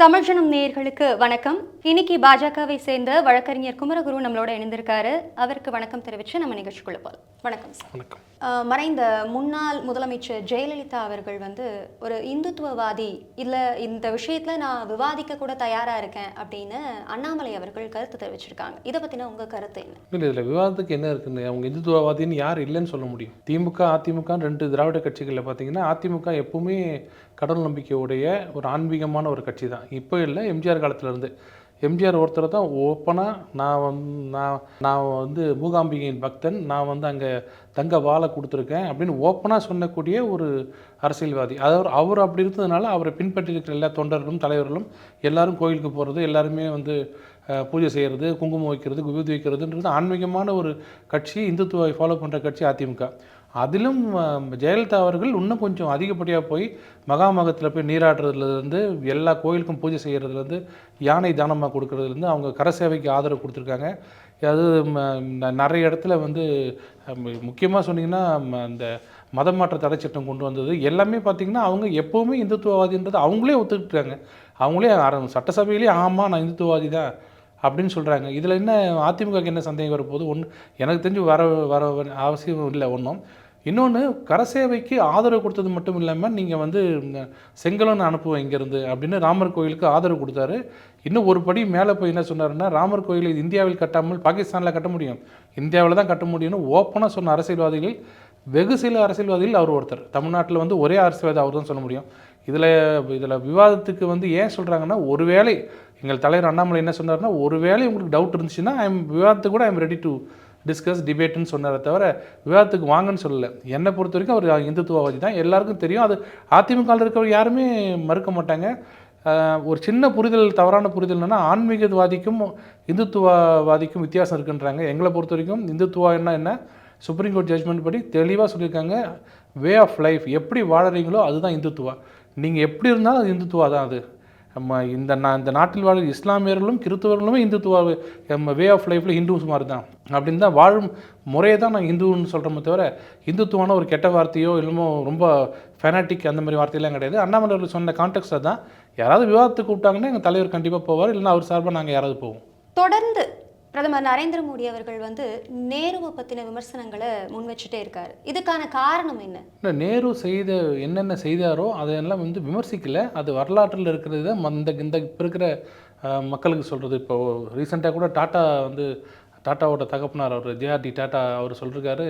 தமிழ்ஜனம் நேயர்களுக்கு வணக்கம். இன்னைக்கு பாஜகவை சேர்ந்த வழக்கறிஞர் குமரகுரு நம்மளோட இணைந்திருக்காரு. அவருக்கு வணக்கம் தெரிவித்து நம்ம நிகழ்ச்சிக்குள்ள போகலாம் வணக்கம் சார். வணக்கம். மறைந்த முன்னாள் முதலமைச்சர் ஜெயலலிதா அவர்கள் வந்து ஒரு இந்துத்துவவாதி இல்லை இந்த விஷயத்தில் நான் விவாதிக்க கூட தயாராக இருக்கேன் அப்படின்னு அண்ணாமலை அவர்கள் கருத்து தெரிவிச்சிருக்காங்க. இதை பற்றின உங்கள் கருத்து என்ன? இல்லை இதில் விவாதத்துக்கு என்ன இருக்குன்னு அவங்க இந்துத்துவவாதின்னு யார் இல்லைன்னு சொல்ல முடியும். திமுக அதிமுக ரெண்டு திராவிட கட்சிகளில் பார்த்தீங்கன்னா அதிமுக எப்பவுமே கடவுள் நம்பிக்கையுடைய ஒரு ஆன்மீகமான ஒரு கட்சி தான் இப்போ இல்லை எம்ஜிஆர் காலத்திலேருந்து. எம்ஜிஆர் ஒருத்தர் தான் ஓப்பனாக நான் வந்து நான் நான் வந்து மூகாம்பிகையின் பக்தன் நான் வந்து அங்கே தங்க வாழை கொடுத்துருக்கேன் அப்படின்னு ஓப்பனாக சொன்னக்கூடிய ஒரு அரசியல்வாதி. அதாவது அவர் அப்படி இருந்ததுனால அவரை பின்பற்றி இருக்கிற எல்லா தொண்டர்களும் தலைவர்களும் எல்லாரும் கோயிலுக்கு போகிறது எல்லாருமே வந்து பூஜை செய்கிறது குங்குமம் வைக்கிறது விபூதி வைக்கிறதுன்றது ஆன்மீகமான ஒரு கட்சி இந்துத்துவை ஃபாலோ பண்ணுற கட்சி அதிமுக. அதிலும் ஜெயலலிதா அவர்கள் இன்னும் கொஞ்சம் அதிகப்படியாக போய் மகாமகத்தில் போய் நீராடுறதுலேருந்து எல்லா கோயிலுக்கும் பூஜை செய்கிறதுலேருந்து யானை தானமாக கொடுக்கறதுலேருந்து அவங்க கர சேவைக்கு ஆதரவு கொடுத்துருக்காங்க. அது நிறைய இடத்துல வந்து முக்கியமாக சொன்னிங்கன்னா அந்த மதம் மாற்ற தடை சட்டம் கொண்டு வந்தது. எல்லாமே பார்த்திங்கன்னா அவங்க எப்போவுமே இந்துத்துவவாதின்றது அவங்களே ஒத்துக்கிட்டாங்க. அவங்களே ஆர- சட்டசபையிலே ஆமாம் நான் இந்துத்துவவாதி தான். அப்படின்னு சொல்கிறாங்க இதில் என்ன அதிமுகவுக்கு என்ன சந்தேகம் வரப்போகுது? ஒன்று எனக்கு தெரிஞ்சு வர வர வர அவசியம் இல்லை ஒன்றும் இன்னொன்று கரசேவைக்கு ஆதரவு கொடுத்தது மட்டும் இல்லாமல் நீங்கள் வந்து செங்கலன் அனுப்புவோம் இங்கேருந்து அப்படின்னு ராமர் கோயிலுக்கு ஆதரவு கொடுத்தாரு. இன்னும் ஒரு படி மேலே போய் என்ன சொன்னாருன்னா ராமர் கோயில் இந்தியாவில் கட்டாமல் பாகிஸ்தானில் கட்ட முடியும். இந்தியாவில் தான் கட்ட முடியும்னு ஓப்பனாக சொன்ன அரசியல்வாதிகள் வெகு சில அரசியல்வாதிகள் அவர் ஒருத்தர். தமிழ்நாட்டில் வந்து ஒரே அரசியல்வாதி அவர் தான் சொல்ல முடியும். இதில் இதில் விவாதத்துக்கு வந்து ஏன் சொல்கிறாங்கன்னா ஒருவேளை எங்கள் தலைவர் அண்ணாமலை என்ன சொன்னார்னா ஒருவேளை உங்களுக்கு டவுட் இருந்துச்சுன்னா ஐம் விவாதத்துக்கு கூட ஐம் ரெடி டு டிஸ்கஸ் டிபேட்டுன்னு சொன்னாரே தவிர விவாதத்துக்கு வாங்கன்னு சொல்லலை. என்னை பொறுத்த வரைக்கும் அவர் இந்துத்துவவாதி தான். எல்லாருக்கும் தெரியும். அது அதிமுகவில் இருக்கிறவங்க யாருமே மறுக்க மாட்டாங்க. ஒரு சின்ன புரிதல் தவறான புரிதல் என்னென்னா ஆன்மீகவாதிக்கும் இந்துத்துவவாதிக்கும் வித்தியாசம் இருக்குன்றாங்க. எங்களை பொறுத்த வரைக்கும் இந்துத்துவா என்ன என்ன? சுப்ரீம் கோர்ட் ஜட்ஜ்மெண்ட் படி தெளிவாக சொல்லியிருக்காங்க. வே ஆஃப் லைஃப் எப்படி வாழறீங்களோ அதுதான் இந்துத்துவா. நீங்கள் எப்படி இருந்தாலும் அது இந்துத்துவா தான் அது. இந்த நா இந்த நாட்டில் வாழும் இஸ்லாமியர்களும் கிறிஸ்தவர்களுமே இந்துத்துவ நம்ம வே ஆஃப் லைஃப்பில் ஹிந்துஸ் மாதிரி தான் அப்படின்னு தான் வாழும் முறையை தான் நான் இந்துன்னு சொல்கிறோமே தவிர இந்துத்துவான ஒரு கெட்ட வார்த்தையோ இல்லமோ ரொம்ப ஃபெனாட்டிக் அந்த மாதிரி வார்த்தையெல்லாம் கிடையாது. அண்ணாமலை சொன்ன கான்டெக்ட் தான் யாராவது விவாதத்துக்கு கூப்பிட்டாங்கன்னா எங்கள் தலைவர் கண்டிப்பாக போவார் இல்லைன்னா அவர் சார்பாக நாங்கள் யாராவது போவோம். தொடர்ந்து பிரதமர் நரேந்திர மோடி அவர்கள் வந்து நேருவை பற்றின விமர்சனங்களை முன் வச்சுட்டே இருக்காரு. இதுக்கான காரணம் என்ன? இல்லை நேரு செய்த என்னென்ன செய்தாரோ அதையெல்லாம் வந்து விமர்சிக்கல. அது வரலாற்றில் இருக்கிறது அந்த இந்த இப்போ இருக்கிற மக்களுக்கு சொல்கிறது இப்போ ரீசெண்டாக கூட டாட்டா வந்து டாட்டாவோட தகப்பனார் அவர் ஜேஆர்டி டாட்டா அவர் சொல்லியிருக்காரு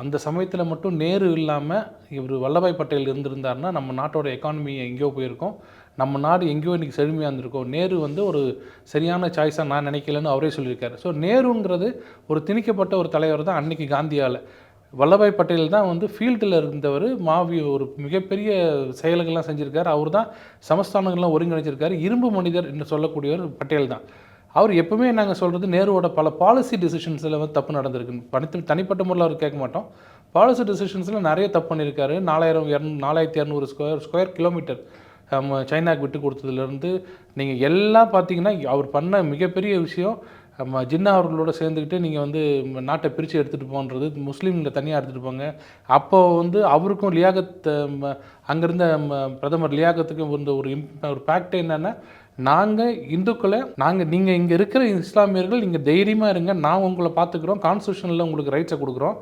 அந்த சமயத்தில் மட்டும் நேரு இல்லாமல் இவர் வல்லபாய் பட்டேல் இருந்திருந்தாருன்னா நம்ம நாட்டோட எக்கானமி எங்கேயோ போயிருக்கோம். நம்ம நாடு எங்கேயோ இன்றைக்கி செழுமையாக இருந்திருக்கோம் நேரு வந்து ஒரு சரியான சாய்ஸாக நான் நினைக்கலன்னு அவரே சொல்லியிருக்காரு. ஸோ நேருங்கிறது ஒரு திணிக்கப்பட்ட ஒரு தலைவர் தான் அன்னைக்கு காந்தியால். வல்லபாய் பட்டேல் தான் வந்து ஃபீல்டில் இருந்தவர் மாவி ஒரு மிகப்பெரிய செயல்கள்லாம் செஞ்சுருக்கார். அவர் தான் சமஸ்தானங்கள்லாம் ஒருங்கிணைச்சிருக்காரு. இரும்பு மனிதர் என்று சொல்லக்கூடியவர் பட்டேல் தான். அவர் எப்பவுமே நாங்கள் சொல்கிறது நேருவோட பல பாலிசி டிசிஷன்ஸில் வந்து தப்பு நடந்திருக்கு. பணித்து தனிப்பட்ட முறையில் அவர் கேட்க மாட்டோம். பாலிசி டிசிஷன்ஸில் நிறைய தப்பு பண்ணியிருக்காரு. நாலாயிரம் இரநூ நாலாயிரத்தி இரநூறு ஸ்கொயர் ஸ்கொயர் கிலோமீட்டர் சைனாக்கு விட்டு கொடுத்ததுலேருந்து நீங்கள் எல்லாம் பார்த்தீங்கன்னா அவர் பண்ண மிகப்பெரிய விஷயம் நம்ம ஜின்னா அவர்களோட சேர்ந்துக்கிட்டு நீங்கள் வந்து நாட்டை பிரித்து எடுத்துகிட்டு போன்றது முஸ்லீம்களை தனியாக எடுத்துகிட்டு போங்க. அப்போது வந்து அவருக்கும் லியாகத் அங்கேருந்த ம, பிரதமர் லியாகத்துக்கும் இருந்த ஒரு இம் ஒரு ஃபேக்ட் என்னென்னா நாங்கள் இந்துக்களை நாங்கள் நீங்கள் இங்கே இருக்கிற இஸ்லாமியர்கள் நீங்கள் தைரியமாக இருங்க நான் உங்களை பார்த்துக்குறோம் கான்ஸ்டியூஷனில் உங்களுக்கு ரைட்ஸை கொடுக்குறோம்.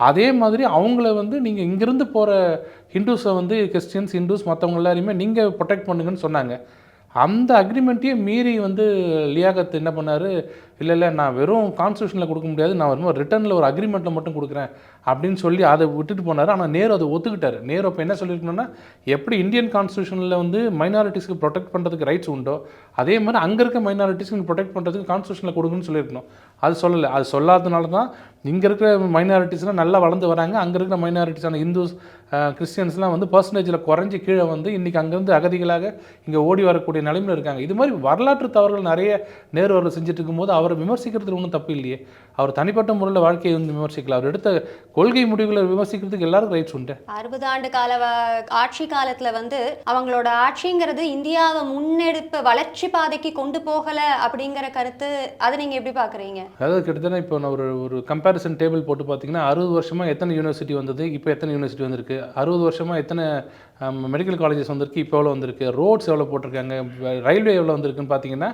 அதே மாதிரி அவங்கள வந்து நீங்கள் இங்கேருந்து போகிற ஹிந்துஸை வந்து கிறிஸ்டின்ஸ் ஹிந்துஸ் மற்றவங்க எல்லாரையுமே நீங்கள் ப்ரொடெக்ட் பண்ணுங்கன்னு சொன்னாங்க. அந்த அக்ரிமெண்ட்டையே மீறி வந்து லியாகத் என்ன பண்ணார்? இல்லை இல்லை நான் வெறும் கான்ஸ்டியூஷனில் கொடுக்க முடியாது. நான் வெறும் ரிட்டர்னில் ஒரு அக்ரிமெண்ட்டில் மட்டும் கொடுக்குறேன். அப்படின்னு சொல்லி அதை விட்டுட்டு போனார். ஆனால் நேரு அதை ஒத்துக்கிட்டார். நேரு அப்போ என்ன சொல்லியிருக்கணும்னா எப்படி இந்தியன் கான்ஸ்டியூஷனில் வந்து மைனாரிட்டிஸ்க்கு ப்ரொடெக்ட் பண்ணுறதுக்கு ரைட்ஸ் உண்டோ அதே மாதிரி அங்கே இருக்க மைனாரிட்டிஸ்க்கு ப்ரொடெக்ட் பண்ணுறதுக்கு கான்ஸ்டியூஷனில் கொடுங்கன்னு சொல்லியிருக்கணும். அது சொல்லலை. அது சொல்லாததுனால தான் இங்கே இருக்கிற மைனாரிட்டிஸ்லாம் நல்லா வளர்ந்து வராங்க. அங்கே இருக்கிற மைனாரிட்டிஸான இந்துஸ் கிறிஸ்டியன்ஸ்லாம் வந்து பர்சன்டேஜில் குறைஞ்சி கீழே வந்து இன்றைக்கி அங்கேருந்து அகதிகளாக இங்கே ஓடி வரக்கூடிய நிலைமையில் இருக்காங்க. இது மாதிரி வரலாற்று தவறுகள் நிறைய நேரு அவர்கள் செஞ்சுட்டு இருக்கும்போது அவர் விமர்சிக்கிறதுல ஒன்றும் தப்பு இல்லையே. அவர் தனிப்பட்ட முறையில் வாழ்க்கையை வந்து விமர்சிக்கலாம் அவர் எடுத்த கொள்கை முடிவுகளை விமர்சிக்கிறதுக்கு எல்லாருக்கும் ரைட்ஸ் உண்டு. அறுபது ஆண்டு கால ஆட்சி காலத்துல வந்து அவங்களோட ஆட்சிங்கிறது இந்தியாவை முன்னெடுப்பு வளர்ச்சி பாதைக்கு கொண்டு போகல அப்படிங்கிற கருத்து அதை நீங்க எப்படி பாக்குறீங்க? அதாவது கிட்டத்தட்ட இப்போ நான் ஒரு ஒரு கம்பேரிசன் டேபிள் போட்டு பார்த்தீங்கன்னா அறுபது வருஷமாக எத்தனை யூனிவர்சிட்டி வந்தது இப்போ எத்தனை யூனிவர்சிட்டி வந்திருக்கு? அறுபது வருஷமாக எத்தனை மெடிக்கல் காலேஜஸ் வந்திருக்கு இப்போ எவ்வளோ வந்திருக்கு? ரோட்ஸ் எவ்வளோ போட்டிருக்காங்க? ரயில்வே எவ்வளோ வந்திருக்குன்னு பார்த்தீங்கன்னா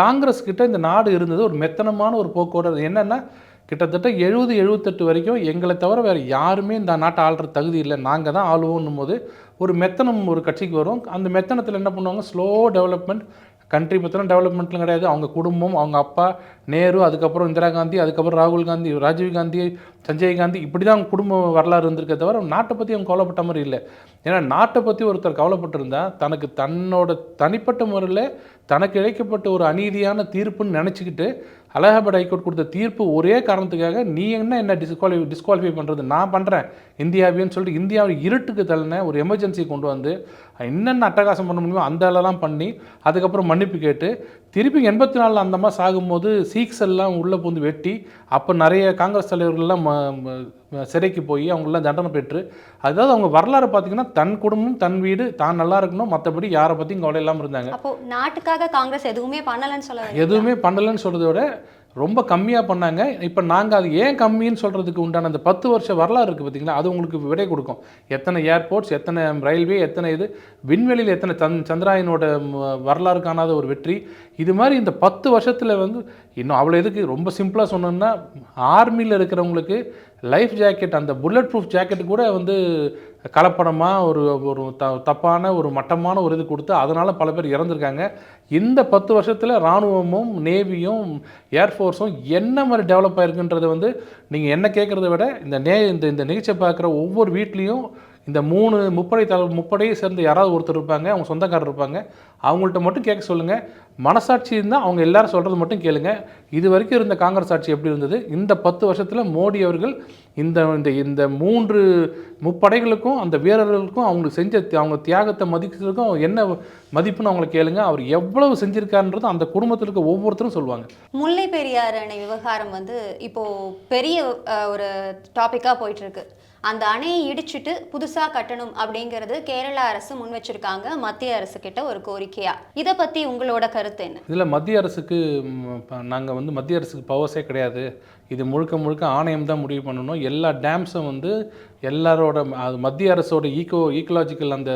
காங்கிரஸ் கிட்ட இந்த நாடு இருந்தது ஒரு மெத்தனமான ஒரு போக்குவரத்து என்னென்னா கிட்டத்தட்ட எழுபது எழுபத்தெட்டு வரைக்கும் எங்களை தவிர வேறு யாருமே இந்த நாட்டை ஆள்ற தகுதி இல்லை. நாங்கள் தான் ஆளுவோன்னும் போது ஒரு மெத்தனம் ஒரு கட்சிக்கு வரும். அந்த மெத்தனத்தில் என்ன பண்ணுவாங்க? ஸ்லோ டெவலப்மெண்ட் கண்ட்ரி பற்றின டெவலப்மெண்ட்லாம் கிடையாது. அவங்க குடும்பம் அவங்க அப்பா நேரு அதுக்கப்புறம் இந்திரா காந்தி அதுக்கப்புறம் ராகுல் காந்தி ராஜீவ் காந்தி சஞ்சய் காந்தி இப்படி தான் அவங்க குடும்ப வரலாறு இருந்திருக்கே தவிர நாட்டை பற்றி அவங்க கவலைப்பட்ட மாதிரி இல்லை. ஏன்னா நாட்டை பற்றி ஒருத்தர் கவலைப்பட்டிருந்தா தனக்கு தன்னோட தனிப்பட்ட முறையில் தனக்கு இழைக்கப்பட்ட ஒரு அநீதியான தீர்ப்புன்னு நினச்சிக்கிட்டு அலகாபாத் ஹைகோர்ட் கொடுத்த தீர்ப்பு ஒரே காரணத்துக்காக நீ என்ன என்ன டிஸ்குவாலி டிஸ்குவாலிஃபை பண்ணுறது நான் பண்ணுறேன் இந்தியாவின்னு சொல்லிட்டு இந்தியாவை இருட்டுக்கு தள்ளின ஒரு எமர்ஜென்சி கொண்டு வந்து என்னென்ன அட்டகாசம் பண்ண முடியுமோ அந்த அளவுலாம் பண்ணி அதுக்கப்புறம் மன்னிப்பு கேட்டு திருப்பி எண்பத்தி நாலில் அந்தமாக சாகும்போது சீக்ஸ் எல்லாம் உள்ளே பூந்து வெட்டி அப்போ நிறைய காங்கிரஸ் தலைவர்கள்லாம் ம- சிறைக்கு போய் அவங்களாம் தண்டனை பெற்று அதாவது அவங்க வரலாறு பார்த்தீங்கன்னா தன் குடும்பம் தன் வீடு தான் நல்லா இருக்கணும் மற்றபடி யாரை பற்றியும் கவலை இல்லாமல் இருந்தாங்க. அப்போ நாட்டுக்காக காங்கிரஸ் எதுவுமே பண்ணலன்னு சொல்ல? எதுவுமே பண்ணலைன்னு சொல்கிறத விட ரொம்ப கம்மியாக பண்ணாங்க. இப்போ நாங்கள் அது ஏன் கம்மின்னு சொல்கிறதுக்கு உண்டான அந்த பத்து வருஷ வரலாறு இருக்குது பார்த்தீங்களா அது உங்களுக்கு விடை கொடுக்கும். எத்தனை ஏர்போர்ட்ஸ் எத்தனை ரயில்வே எத்தனை இது விண்வெளியில் எத்தனை சந் சந்திராயனோட வரலாறு காணாத ஒரு வெற்றி. இது மாதிரி இந்த பத்து வருஷத்தில் வந்து இன்னும் அவ்வளோ எதுக்கு? ரொம்ப சிம்பிளாக சொன்னோம்னா ஆர்மியில் இருக்கிறவங்களுக்கு லைஃப் ஜாக்கெட் அந்த புல்லட் ப்ரூஃப் ஜாக்கெட் கூட வந்து கலப்படமாக ஒரு ஒரு த தப்பான ஒரு மட்டமான ஒரு இது கொடுத்து அதனால் பல பேர் இறந்துருக்காங்க. இந்த பத்து வருஷத்தில் இராணுவமும் நேவியும் ஏர்ஃபோர்ஸும் என்ன மாதிரி டெவலப் ஆயிருக்குன்றதை வந்து நீங்கள் என்ன கேட்குறத விட இந்த நே இந்த இந்த நிகழ்ச்சியை பார்க்குற ஒவ்வொரு வீட்லேயும் இந்த மூணு முப்படை தலை முப்படையை சேர்ந்து யாராவது ஒருத்தர் இருப்பாங்க. அவங்க சொந்தக்காரர் இருப்பாங்க. அவங்கள்ட்ட மட்டும் கேட்க சொல்லுங்கள் மனசாட்சி இருந்தால் அவங்க எல்லாரும் சொல்கிறது மட்டும் கேளுங்க. இது வரைக்கும் இருந்த காங்கிரஸ் ஆட்சி எப்படி இருந்தது? இந்த பத்து வருஷத்தில் மோடி அவர்கள் இந்த இந்த இந்த மூன்று முப்படைகளுக்கும் அந்த வீரர்களுக்கும் அவங்களுக்கு செஞ்ச அவங்க தியாகத்தை மதிக்கிறதுக்கும் என்ன மதிப்புன்னு அவங்களை கேளுங்க. அவர் எவ்வளவு செஞ்சிருக்காருன்றது அந்த குடும்பத்தில் இருக்க ஒவ்வொருத்தரும் சொல்லுவாங்க. முல்லை பெரியாறு அணை விவகாரம் வந்து இப்போ பெரிய ஒரு டாப்பிக்காக போயிட்டு இருக்கு. அந்த அணையை இடிச்சிட்டு புதுசாக கட்டணும் அப்படிங்கிறது கேரள அரசு முன் வச்சிருக்காங்க. மத்திய அரசு கிட்ட ஒரு கோரிக்கையா? இதை பத்தி உங்களோட கருத்து என்ன? இதில் மத்திய அரசுக்கு நாங்கள் வந்து மத்திய அரசுக்கு பவர்ஸே கிடையாது. இது முழுக்க முழுக்க ஆணையம் தான் முடிவு பண்ணணும். எல்லா டேம்ஸும் வந்து எல்லாரோட மத்திய அரசோட ஈக்கோ ஈக்கலாஜிக்கல் அந்த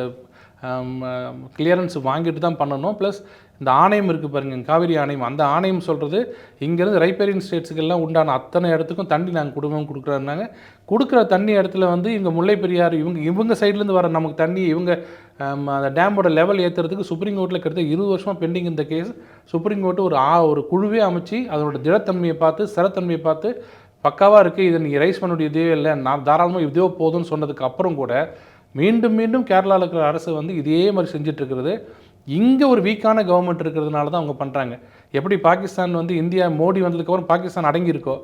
கிளியரன்ஸ் வாங்கிட்டு தான் பண்ணணும். ப்ளஸ் இந்த ஆணையம் இருக்குது பாருங்கள் காவிரி ஆணையம். அந்த ஆணையம் சொல்கிறது இங்கேருந்து ரைப்பேரியன் ஸ்டேட்ஸுக்கெல்லாம் உண்டான அத்தனை இடத்துக்கும் தண்ணி நாங்கள் குடும்பம் கொடுக்குறோன்னாங்க. கொடுக்குற தண்ணி இடத்துல வந்து இங்கே முல்லை பெரியாறு இவங்க இவங்க சைட்லேருந்து வர நமக்கு தண்ணி இவங்க அந்த டேமோட லெவல் ஏற்றுறதுக்கு சுப்ரீம் கோர்ட்டில் கிட்ட இருபது வருஷமாக பெண்டிங் இந்த கேஸ் சுப்ரீம் கோர்ட்டு ஒரு ஆ ஒரு குழுவே அமைச்சு அதனோட திடத்தன்மையை பார்த்து ஸ்திரத்தன்மையை பார்த்து பக்காவாக இருக்குது இதை நீங்கள் ரைஸ் பண்ண வேண்டிய இதே இல்லை நான் தாராளமாக இதுவோ போதும்னு சொன்னதுக்கு அப்புறம் கூட மீண்டும் மீண்டும் கேரளாவில் இருக்கிற அரசு வந்து இதே மாதிரி செஞ்சிட்ருக்கிறது. இங்கே ஒரு வீக்கான கவர்மெண்ட் இருக்கிறதுனால தான் அவங்க பண்ணுறாங்க எப்படி பாகிஸ்தான் வந்து இந்தியா மோடி வந்ததுக்கப்புறம் பாகிஸ்தான் அடங்கியிருக்கோ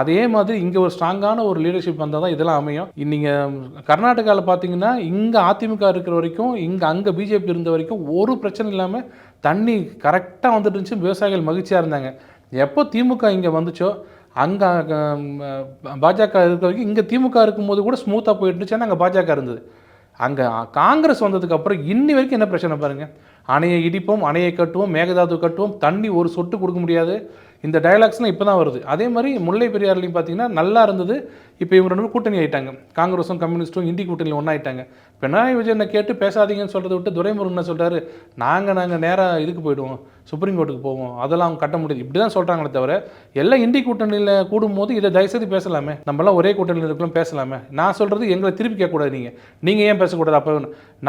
அதே மாதிரி இங்கே ஒரு ஸ்ட்ராங்கான ஒரு லீடர்ஷிப் வந்தால் தான் இதெல்லாம் அமையும். நீங்கள் கர்நாடகாவில் பார்த்தீங்கன்னா இங்கே அதிமுக இருக்கிற வரைக்கும் இங்கே அங்கே பிஜேபி இருந்த வரைக்கும் ஒரு பிரச்சனை இல்லாமல் தண்ணி கரெக்டாக வந்துட்டு இருந்துச்சு. விவசாயிகள் மகிழ்ச்சியாக இருந்தாங்க. எப்போ திமுக இங்கே வந்துச்சோ அங்கே பாஜக இருக்கிற வரைக்கும் இங்கே திமுக இருக்கும்போது கூட ஸ்மூத்தாக போயிட்டு இருந்துச்சு அங்கே பாஜக இருந்தது. அங்கே காங்கிரஸ் வந்ததுக்கப்புறம் இன்னி வரைக்கும் என்ன பிரச்சனை பாருங்கள் அணையை இடிப்போம் அணையை கட்டுவோம் மேகதாது கட்டுவோம் தண்ணி ஒரு சொட்டு கொடுக்க முடியாது. இந்த டயலாக்ஸ்லாம் இப்போ தான் வருது. அதே மாதிரி முல்லை பெரியார்லையும் பார்த்தீங்கன்னா நல்லா இருந்தது. இப்போ இவங்க ரெண்டு கூட்டணி ஆகிட்டாங்க காங்கிரஸும் கம்யூனிஸ்ட்டும் இந்தி கூட்டணியில் ஒன்றாயிட்டாங்க பினராயி விஜயனை கேட்டு பேசாதீங்கன்னு சொல்கிறத விட்டு துரைமுருகன் சொல்கிறாரு நாங்கள் நாங்கள் நேராக இதுக்கு போயிடுவோம். சுப்ரீம் கோர்ட்டுக்கு போவோம். அதெல்லாம் அவங்க கட்ட முடியாது. இப்படி தான் சொல்கிறாங்களே தவிர எல்லாம் இந்தி கூட்டணியில் கூடும்போது இதை தயவுசெய்து பேசலாமே. நம்மளாம் ஒரே கூட்டணியில் இருக்கலாம் பேசலாமே. நான் சொல்கிறது எங்களை திருப்பி கேட்கக்கூடாது நீங்கள் நீங்கள் ஏன் பேசக்கூடாது? அப்போ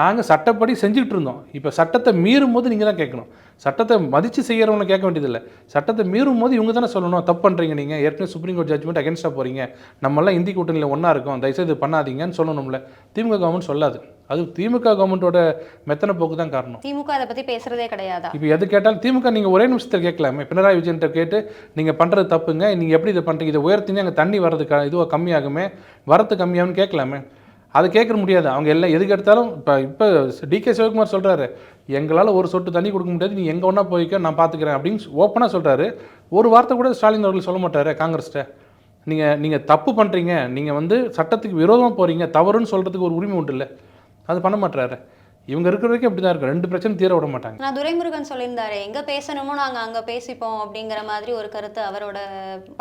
நாங்கள் சட்டப்படி செஞ்சுக்கிட்டு இருந்தோம். இப்போ சட்டத்தை மீறும் போது நீங்கள் தான் கேட்கணும். சட்டத்தை மதித்து செய்கிறவங்களை கேட்க வேண்டியதில்லை. சட்டத்தை மீறும் போது இவங்க தானே சொல்லணும் தப்பு பண்ணுறீங்க நீங்கள் ஏற்கனவே சுப்ரீம் கோர்ட் ஜட்ஜ்மெண்ட் அகேன்ஸ்டாக போகிறீங்க நம்மளாம் இந்தி கூட்டணியில் ஒன்றா இருக்கோம். தயவுசெய்து பண்ணாதீங்கன்னு சொல்லணும்ல. திமுக கவர்மெண்ட் சொல்லாது. அது திமுக கவர்மெண்ட்டோட மெத்தனை போக்கு தான் காரணம். திமுக அதை பத்தி பேசுறதே கிடையாதா? இப்போ எது கேட்டாலும் திமுக நீங்கள் ஒரே நிமிஷத்தில் கேட்கலாமே. பினராயி விஜயன்ட்ட கேட்டு நீங்கள் பண்ணுறது தப்புங்க. நீங்கள் எப்படி இதை பண்ணுறீங்க இதை உயர்த்தினா அங்கே தண்ணி வர்றது க இதுவாக கம்மியாகுமே. வரத்து கம்மியாகும்னு கேட்கலாமே. அதை கேட்க முடியாது. அவங்க எல்லாம் எதுக்கு எடுத்தாலும் இப்போ இப்போ டிகே சிவகுமார் சொல்கிறாரு எங்களால் ஒரு சொட்டு தண்ணி கொடுக்க முடியாது. நீ எங்கே ஒன்றா போய்க்க நான் பார்த்துக்கிறேன் அப்படின்னு ஓப்பனாக சொல்கிறாரு ஒரு வார்த்தை கூட ஸ்டாலின் அவர்கள் சொல்ல மாட்டாரு காங்கிரஸ்கிட்ட. நீங்கள் நீங்கள் தப்பு பண்ணுறீங்க நீங்கள் வந்து சட்டத்துக்கு விரோதமாக போகிறீங்க தவறுன்னு சொல்கிறதுக்கு ஒரு உரிமை உண்டு இல்லை. அது பண்ண மாட்டுறாரு இவங்க இருக்கிற வரைக்கும் அப்படி தான் இருக்கும் ரெண்டு பிரச்சனை தீர விட மாட்டாங்க. நான் துரைமுருகன் சொல்லியிருந்தாரு எங்க பேசணுமோ நாங்க அங்க பேசிப்போம் அப்படிங்கிற மாதிரி ஒரு கருத்து அவரோட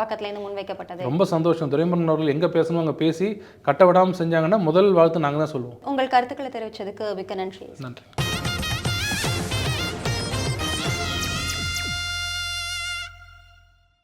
பக்கத்துல இருந்து முன்வைக்கப்பட்டது. ரொம்ப சந்தோஷம். துரைமுருகன் அவர்கள் எங்கே பேசணும் அங்கே பேசி கட்ட விடாமல் செஞ்சாங்கன்னா முதல் வாழ்த்து நாங்கள் தான் சொல்லுவோம். உங்கள் கருத்துக்களை தெரிவிச்சதுக்கு மிக்க நன்றி. நன்றி.